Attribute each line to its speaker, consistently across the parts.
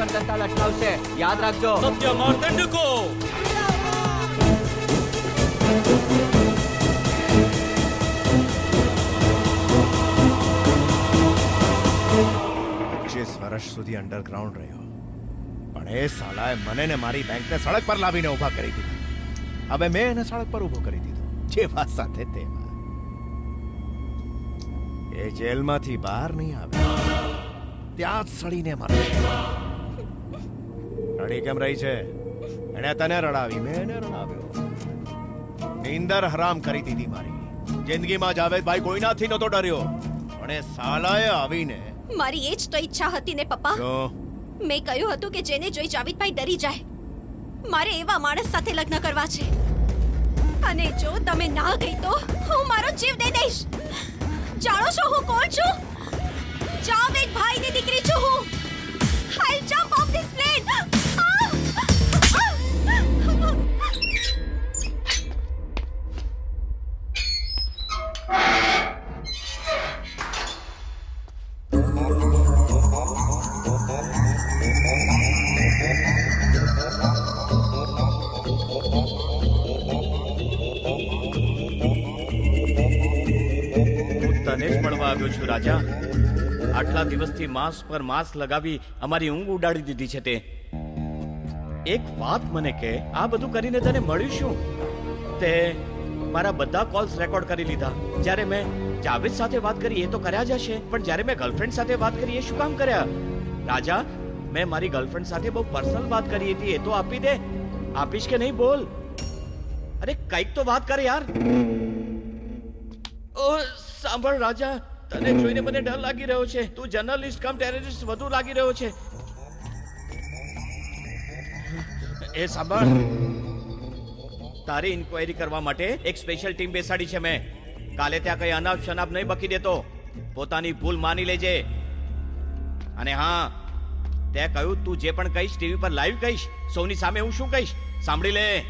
Speaker 1: પર લટકાવશે યાદ રાખજો.
Speaker 2: સત્ય માર્તંડકો
Speaker 3: પચીસ વર્ષ સુધી અંડરગ્રાઉન્ડ રહ્યો. પણ એ સાલાએ મને ને મારી બેંકને સડક પર લાવીને ઊભા કરી દીધા. હવે મેં એને સડક પર ઊભો કરી દીધો. જેવા સાથે તેવા. એ જેલમાંથી બહાર નહીં આવે. ત્યાં જ સડીને મરશે. રડી કેમ રહી છે? એણે તને રડાવી મેં એને રડાવ્યો. નીંદર હરામ કરી દીધી મારી. જિંદગીમાં જાવેદભાઈ કોઈનાથી નતો ડર્યો. પણ એ સાલાએ આવીને
Speaker 4: મારી એ જ તો ઈચ્છા હતી ને પપ્પા. મેં કહ્યું હતું કે જેને જોઈ જાવેદભાઈ ડરી જાય. મારે એવા માણસ સાથે લગ્ન કરવા છે. અને જો તમે ના ગઈ તો હું હું
Speaker 2: મળવા આવ્યો છું, રાજા. આટલા દિવસથી માસ્ક પર માસ્ક લગાવી અમારી ઊંઘ ઉડાડી દીધી છે તે. એક વાત મને કે આ બધું કરીને તને મળ્યું શું તે મારા બધા કોલ્સ રેકોર્ડ કરી લીધા. જ્યારે મેં જાવેદ સાથે વાત કરી, એ તો કર્યા જ હશે. પણ જ્યારે મેં ગર્લફ્રેન્ડ સાથે વાત કરી, એ શું કામ કર્યા? રાજા, મેં મારી ગર્લફ્રેન્ડ સાથે બહુ પર્સનલ વાત કરી હતી, એ તો આપી દે. આપીશ કે નહીં, બોલ. અરે, કંઈક તો વાત કર યાર. સાંભળ રાજા તને જોઈને મને ડર લાગી રહ્યો છે. તું જર્નલિસ્ટ કમ ટેરરિસ્ટ વધુ લાગી રહ્યો છે. એ સાંભળ. તારી ઇન્ક્વાયરી કરવા માટે એક સ્પેશિયલ ટીમ બેસાડી છે મેં. કાલે ત્યાં કઈ અનાપ શનાપ નહીં બકી દેતો. પોતાની ભૂલ માની લેજે. અને હા તે કહ્યું તું જે પણ કહીશ ટીવી પર લાઈવ કહીશ. સૌની સામે હું શું કહીશ? સાંભળી લે.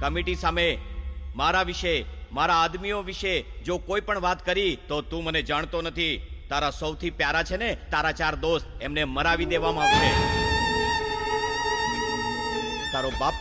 Speaker 2: કમિટી સામે મારા વિશે મારા આદમીઓ વિશે જો કોઈ પણ વાત કરી, તો તું મને જાણતો નથી. તારા સૌથી પ્યારા છે ને, તારા ચાર દોસ્ત, એમને મરાવી દેવામાં આવશે. તારો બાપ